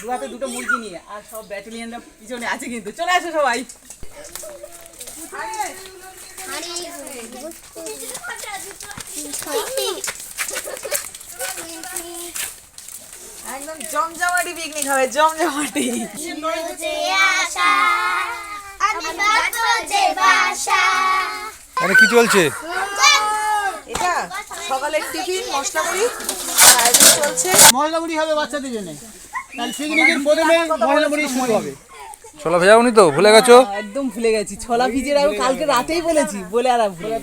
দু হাতে দুটো মুরগি নিয়ে আর সব ব্যাটালিয়ানরা পিছনে আছে কিন্তু। চলে আসো সবাই। একদম জমজমাটি পিকনিক হবে জমজমাটি। আরে কি চলছে? এটা সকালের টিফিন মশলা মুড়ি চলছে মশলা মুড়ি হবে বাচ্চাদের জন্য। পিকনিকের প্রথমে মশলা মুড়ি শুরু হবে ছোলা ভেজাওনি তো ভুলে গেছো? একদম ভুলে গেছি। ছোলা ভিজের আমি কালকে রাতেই বলেছি বলে আর ভুলে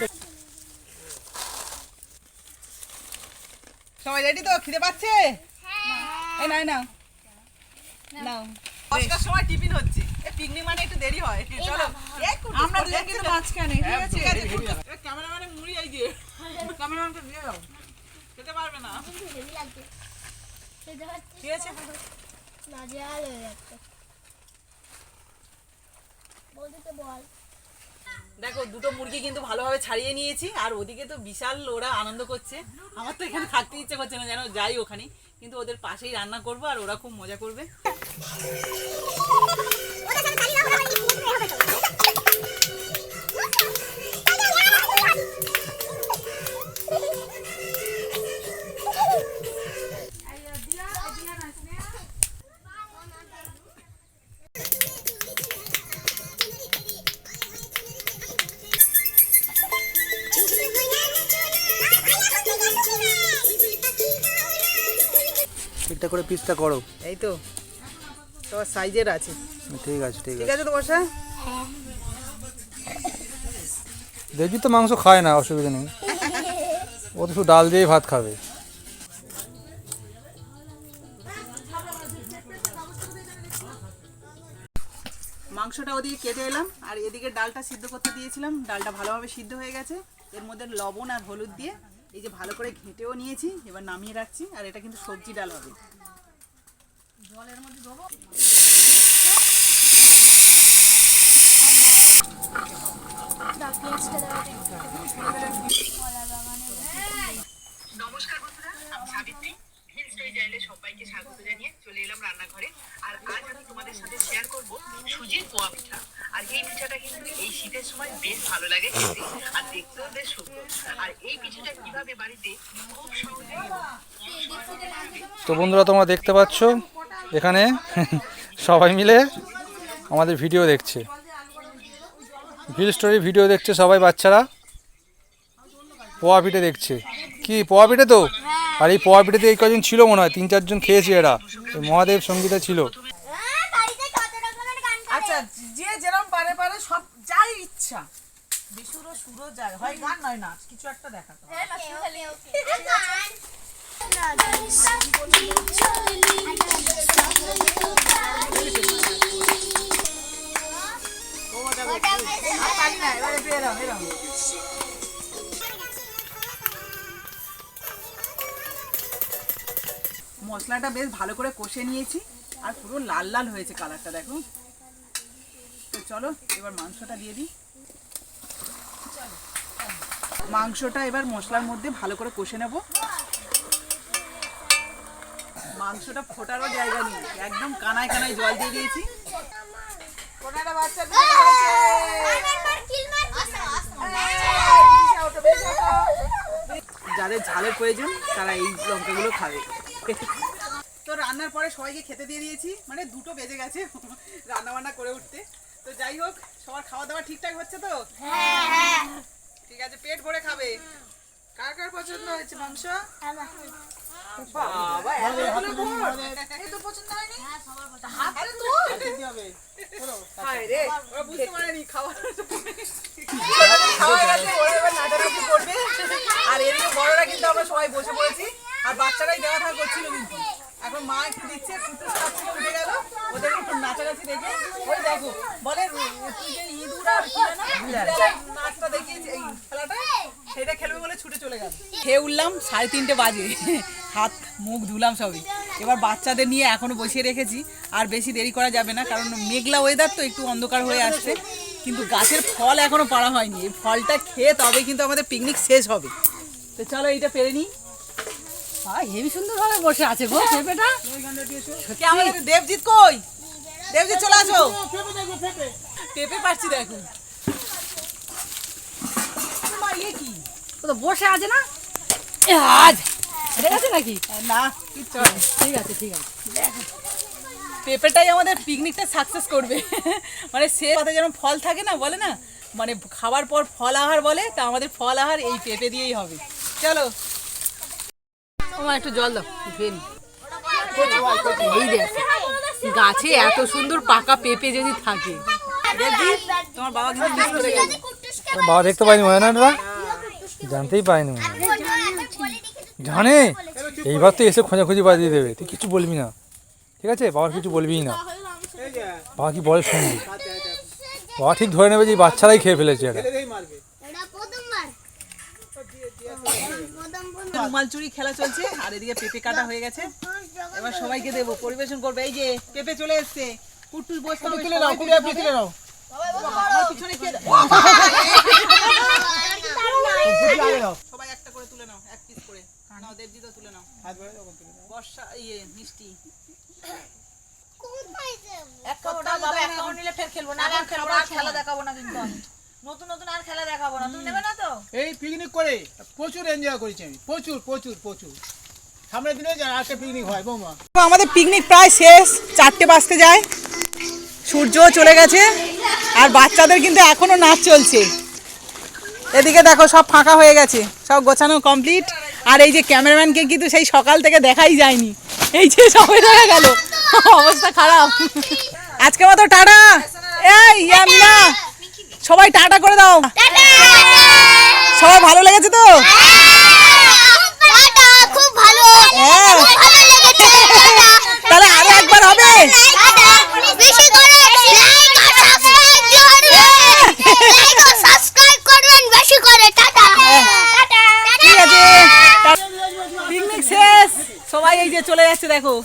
সবাই রেডি তো? খিদে পাচ্ছে? এই নাও নাও। নাও। দশটার সময় টিফিন হচ্ছে। পিকনিক মানে একটু দেরি হয়। চলো। আমরা দুজন কিন্তু মাঝখানে ঠিক আছে? ক্যামেরাম্যানের মুড়ি এই দিয়ে ক্যামেরাম্যানকে দিয়ে দাও। খেতে পারবে না। ঠিক আছে দেখো দুটো মুরগি কিন্তু ভালোভাবে ছাড়িয়ে নিয়েছি আর ওদিকে তো বিশাল ওরা আনন্দ করছে। আমার তো এখানে থাকতে ইচ্ছে করছে না যেন যাই ওখানে। কিন্তু ওদের পাশেই রান্না করব আর ওরা খুব মজা করবে। ঠিকঠাক করে পিসটা করো। এই তো সবার সাইজের আছে। ঠিক আছে ঠিক আছে ঠিক আছে। তো বসা দেবজি তো মাংস খায় না অসুবিধা নেই। ও তো শুধু ডাল দিয়েই ভাত খাবে। মাংসটা ওদিকে কেটে এলাম আর এদিকে ডালটা সিদ্ধ করতে দিয়েছিলাম। ডালটা ভালোভাবে সিদ্ধ হয়ে গেছে। এর মধ্যে লবণ আর হলুদ দিয়ে এই যে ভালো করে ঘেঁটেও নিয়েছি, এবার নামিয়ে রাখছি, আর এটা কিন্তু সবজি ডাল হবে। নমস্কার তোমাদের সাথে শেয়ার করব সুজির পোয়া পিঠা। আর এই পিঠাটা কিন্তু এই শীতের সময় বেশ ভালো লাগে আর দেখতেও বেশ আর এই পিঠাটা কীভাবে বাড়িতে খুব সহজে তো বন্ধুরা, তোমরা দেখতে পাচ্ছ, এখানে সবাই মিলে আমাদের ভিডিও দেখছে। ভিল স্টোরি ভিডিও দেখছে সবাই, বাচ্চারা। পোয়া পিঠে দেখছে। কি, পোয়া পিঠে তো? আর এই পোয়া পিঠেতে এই কজন ছিল মনে হয়, তিন চারজন খেয়েছে এরা। মহাদেব সঙ্গীতা ছিল। আচ্ছা যে যেরকম পারে পারে সব যাই ইচ্ছা। বিশুরও সুরও যায় হয় গান নয় নাচ কিছু একটা দেখাতে একটু এরম এরম মশলাটা বেশ ভালো করে কষে নিয়েছি আর পুরো লাল লাল হয়েছে কালারটা দেখো। চলো, এবার মাংসটা দিয়ে দিই। মাংসটা এবার মশলার মধ্যে ভালো করে কষে নেব। মাংসটা ফোটারও জায়গা নেই, একদম কানায় কানায় জল দিয়ে দিয়েছি। যাদের ঝালের প্রয়োজন, তারা এই লঙ্কাগুলো খাবে। তো রান্নার পরে সবাইকে খেতে দিয়ে দিয়েছি মানে দুটো বেজে গেছে রান্না বান্না করে উঠতে। তো যাই হোক সবার খাওয়া দাওয়া ঠিকঠাক হচ্ছে তো? ঠিক আছে পেট ভরে খাবে। কার কার পছন্দ হয়েছে মাংস। হায়। আর এদিকে বড়রা কিন্তু আমরা সবাই বসে পড়েছি। আর বাচ্চারাই দেওয়া থাকা করছিল কিন্তু। এখন মা একটু দিচ্ছে কুটুস খাচ্ছিল উঠে গেল ওদের একটু নাচানাচি দেখে ওই দেখো বলে তুই যে ইঁদুর আর কি যেন নাচটা দেখিয়েছি এই খেলাটা সেটা খেলবে বলে ছুটে চলে গেল। খেয়ে উঠলাম সাড়ে তিনটে বাজে। হাত মুখ ধুলাম সবই। এবার বাচ্চাদের নিয়ে এখনও বসিয়ে রেখেছি। আর বেশি দেরি করা যাবে না কারণ মেঘলা ওয়েদার তো একটু অন্ধকার হয়ে আসছে। কিন্তু গাছের ফল এখনও পাড়া হয়নি। এই ফলটা খেয়ে তবে কিন্তু আমাদের পিকনিক শেষ হবে। তো চলো এইটা পেরে নিই। হেভি সুন্দর ভাবে বসে আছে গো পেঁপেটা কে আমাদের দেবজিৎ কই? দেবজিৎ চলে আসো। পেঁপে পাচ্ছি দেখো মা, ইয়ে কি ও তো বসে আছে না? এ আজ। ঠিক আছে নাকি? না ঠিক আছে ঠিক আছে। পেঁপেটাই আমাদের পিকনিকটা সাকসেস করবে। মানে সে কথা যেন ফল থাকে না বলে না? মানে খাওয়ার পর ফল আহার বলে তা আমাদের ফল আহার এই পেঁপে দিয়েই হবে। চলো। আমার একটু জল দাও এই দেখ গাছে এত সুন্দর পাকা পেঁপে যদি থাকে। তোমার বাবা কিন্তু বাবা দেখতে পাইনি মনে না জানতেই পাইনি মনে জানে? এইবার তো এসে খোঁজাখুঁজি বাজিয়ে দেবে। তুই কিছু বলবি না। ঠিক আছে? বাবার কিছু বলবি না। বাবা কি বলে শুনবি? বাবা ঠিক ধরে নেবে যে বাচ্চারাই খেয়ে ফেলেছে এটা রুমাল চুরি খেলা চলছে আর এদিকে পেঁপে কাটা হয়ে গেছে। এবার সবাইকে দেবো পরিবেশন করবে। এই যে পেঁপে চলে এসছে। কুট্টুস বসতে তুলে নাও কুড়ি আপনি তুলে নাও। পিছনে সবাই একটা করে তুলে নাও এক পিস করে। নাও দেবজিৎও তুলে নাও। হাত বাড়াও, তখন তুলে নাও। বর্ষা ইয়ে মিষ্টি। এক কাপড় দাও বাবা এক কাপড় নিলে ফের খেলব না আর খেলব আর খেলা দেখাবো না কিন্তু। আমি নতুন নতুন আর খেলা দেখাবো না। তুমি নেবে না তো? এই পিকনিক করে প্রচুর এনজয় করেছি আমি। প্রচুর প্রচুর প্রচুর। সামনের দিনে একটা পিকনিক হয় বৌমা। আমাদের পিকনিক প্রায় শেষ। চারটে বাজতে যায়। সূর্যও চলে গেছে। আর বাচ্চাদের কিন্তু এখনও নাচ চলছে। এদিকে দেখো সব ফাঁকা হয়ে গেছে সব গোছানো কমপ্লিট আর এই যে ক্যামেরাম্যানকে কিন্তু সেই সকাল থেকে দেখাই যায়নি। এই যে সবাই দেখা গেল অবস্থা খারাপ। আজকে মতো টাটা। এই ইয়ামিনা সবাই টাটা করে দাও। সবাই ভালো লেগেছে তো? খুব ভালো হ্যাঁ ভালো লেগেছে তাহলে আরও একবার হবে বেশি করে লাইক আর সাবস্ক্রাইব করবেন লাইক আর সাবস্ক্রাইব করবেন বেশি করে টাটা টাটা ঠিক আছে পিকনিক শেষ সবাই এই যে চলে যাচ্ছে দেখো।